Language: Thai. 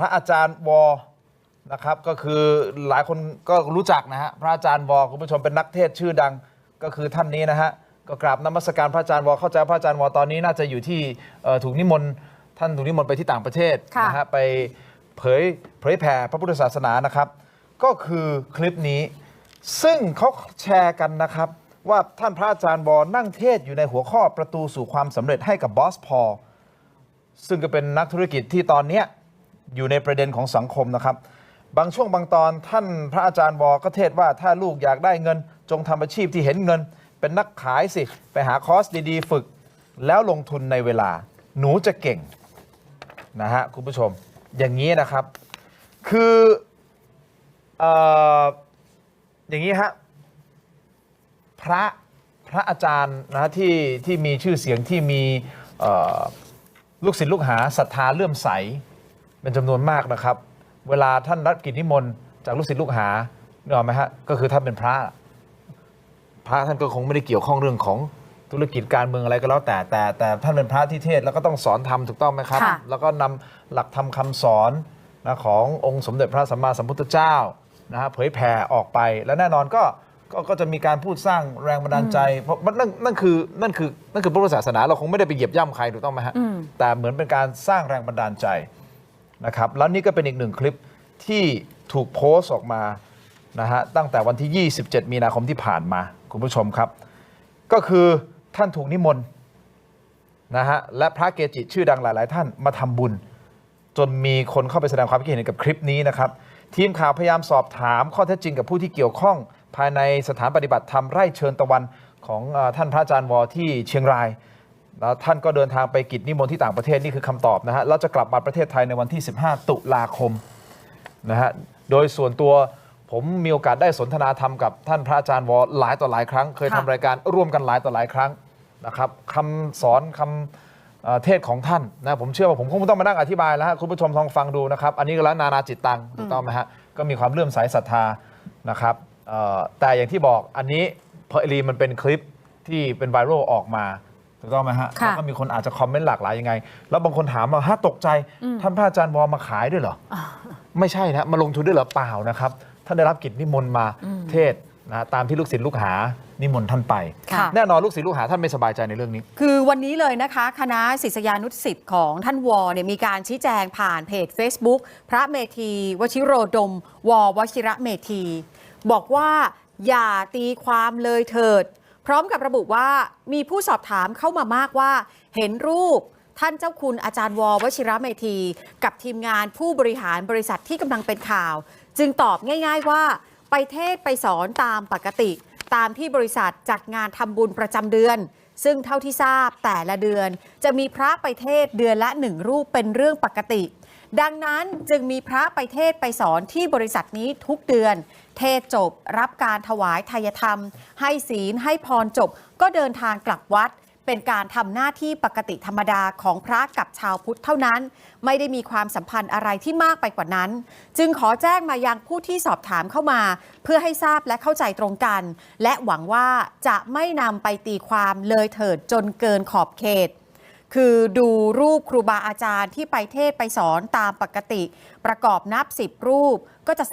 ระอาจารย์วอนะครับก็คือหลายคนก็รู้จักนะฮะพระอาจารย์วอคุณผู้ชมเป็นนักเทศน์ชื่อดังก็คือท่านนี้นะฮะก็กราบนมัสการพระอาจารย์วอเข้าใจว่าพระอาจารย์วอตอนนี้น่าจะอยู่ที่เอ่อถูกนิมนต์ท่านถูกนิมนต์ไปที่ต่างประเทศค่ะนะฮะไปเผยเผยแผ่พระพุทธศาสนานะครับ ก็คือคลิปนี้ซึ่งเขาแชร์กันนะครับ ว่าท่านพระอาจารย์วอนั่งเทศน์อยู่ในหัวข้อประตูสู่ความสำเร็จให้กับบอสพอลซึ่งก็เป็นนักธุรกิจที่ตอนเนี้ย อยู่ในประเด็นของสังคมนะครับ บางช่วงบางตอนท่านพระอาจารย์บอก็เทศว่าถ้าลูกอยากได้เงิน จงทำอาชีพที่เห็นเงิน เป็นนักขายสิ ไปหาคอร์สดีๆ ฝึก แล้วลงทุนในเวลา หนูจะเก่งนะฮะคุณผู้ชมอย่างนี้นะครับ คืออออย่างนี้ฮะพระพระอาจารย์นะที่ที่มีชื่อเสียงที่มีลูกศิษย์ลูกหาศรัทธาเลื่อมใส เป็นจำนวนมากนะครับ เวลาท่านรับกิจนิมนต์จากลูกศิษย์ลูกหาเนกออกไหมฮะก็คือท่านเป็นพระ พระท่านก็คงไม่ได้เกี่ยวข้องเรื่องของธุรกิจการเมืองอะไรก็แล้วแต่แต่แต่ท่านเป็นพระที่เทศน์แล้วก็ต้องสอนธรรมถูกต้องไหมครับ ค่ะแล้วก็นำหลักธรรมคำสอนนะขององค์สมเด็จพระสัมมาสัมพุทธเจ้านะฮะเผยแผ่ออกไปและแน่นอนก็ก็ก็จะมีการพูดสร้างแรงบันดาลใจ เพราะมันนั่นนั่นคือนั่นคือนั่นคือพระพุทธศาสนาเราคงไม่ได้ไปเหยียบย่ำใครถูกต้องไหมฮะอืม แต่เหมือนเป็นการสร้างแรงบันดาลใจ นะครับแล้วนี่ก็เป็นอีกหนึ่งคลิปที่ถูกโพสต์ออกมานะฮะตั้งแต่วันที่ 27 มีนาคมที่ผ่านมาคุณผู้ชมครับ ก็คือท่านถูกนิมนต์นะฮะและพระเกจิชื่อดังหลาย ๆ ท่านมาทำบุญ จนมีคนเข้าไปแสดงความคิดเห็นกับคลิปนี้นะครับ ทีมข่าวพยายามสอบถามข้อเท็จจริงกับผู้ที่เกี่ยวข้อง ภายในสถานปฏิบัติธรรมไร่เชิญตะวันของท่านพระอาจารย์วอที่เชียงราย แล้วท่านก็เดินทางไปกิจนิมนต์ที่ต่างประเทศนี่คือคำตอบนะฮะแล้วจะกลับมาประเทศไทยในวันที่ 15 ตุลาคมนะฮะโดยส่วนตัวผมมีโอกาสได้สนทนาธรรมกับท่านพระอาจารย์วอหลายต่อหลายครั้ง เคยทำค่ะ รายการร่วมกันหลายต่อหลายครั้งนะครับคำสอนคำเอ่อเทศของท่านนะผมเชื่อว่าผมคงไม่ต้องมานั่งอธิบายแล้วฮะคุณผู้ชมลองฟังดูนะครับ อันนี้ก็แล้วนานาจิตตังถูกต้องไหมฮะก็มีความเลื่อมใสศรัทธานะครับเอ่อแต่อย่างที่บอกอันนี้เพอรีมันเป็นคลิปที่เป็นไวรัลออกมา ถูกต้องไหมฮะค่ะแล้วก็มีคนอาจจะคอมเมนต์หลากหลายยังไง แล้วบางคนถามว่าฮะตกใจ ท่านพระอาจารย์วอมาขายด้วยเหรอไม่ใช่นะมาลงทุนด้วยเหรอเปล่านะครับ ท่านได้รับกิจนิมนต์มาเทศน์นะตามที่ลูกศิษย์ลูกหานิมนต์ท่านไป ค่ะ แน่นอนลูกศิษย์ลูกหาท่านไม่สบายใจในเรื่องนี้ คือวันนี้เลยนะคะ คณะศิษยานุศิษย์ของท่านวอเนี่ยมีการชี้แจงผ่านเพจ Facebook พระเมธีวชิโรดม ววชิระเมธี บอกว่าอย่าตีความเลยเถิดพ ร้อมกับระบุว่ามีผู้สอบถามเข้ามามากว่า เห็นรูปท่านเจ้าคุณอาจารย์ววชิระเมธี กับทีมงานผู้บริหารบริษัทที่กำลังเป็นข่าว จึงตอบง่าย ๆว่า ไปเทศไปสอนตามปกติ ตามที่บริษัทจัดงานทำบุญประจำเดือน ซึ่งเท่าที่ทราบแต่ละเดือน จะมีพระไปเทศเดือนละหนึ่งรูปเป็นเรื่องปกติ ดังนั้นจึงมีพระไปเทศไปสอนที่บริษัทนี้ทุกเดือน เทศจบรับการถวายทายธรรม ให้ศีลให้พรจบ ก็เดินทางกลับวัด เป็นการทำหน้าที่ปกติธรรมดาของพระกับชาวพุทธเท่านั้น ไม่ได้มีความสัมพันธ์อะไรที่มากไปกว่านั้น จึงขอแจ้งมายังผู้ที่สอบถามเข้ามา เพื่อให้ทราบและเข้าใจตรงกัน และหวังว่าจะไม่นำไปตีความเลยเถิดจนเกินขอบเขต คือดูรูปครูบาอาจารย์ที่ไปเทศไปสอนตามปกติ ประกอบนับสิบรูปก็จะ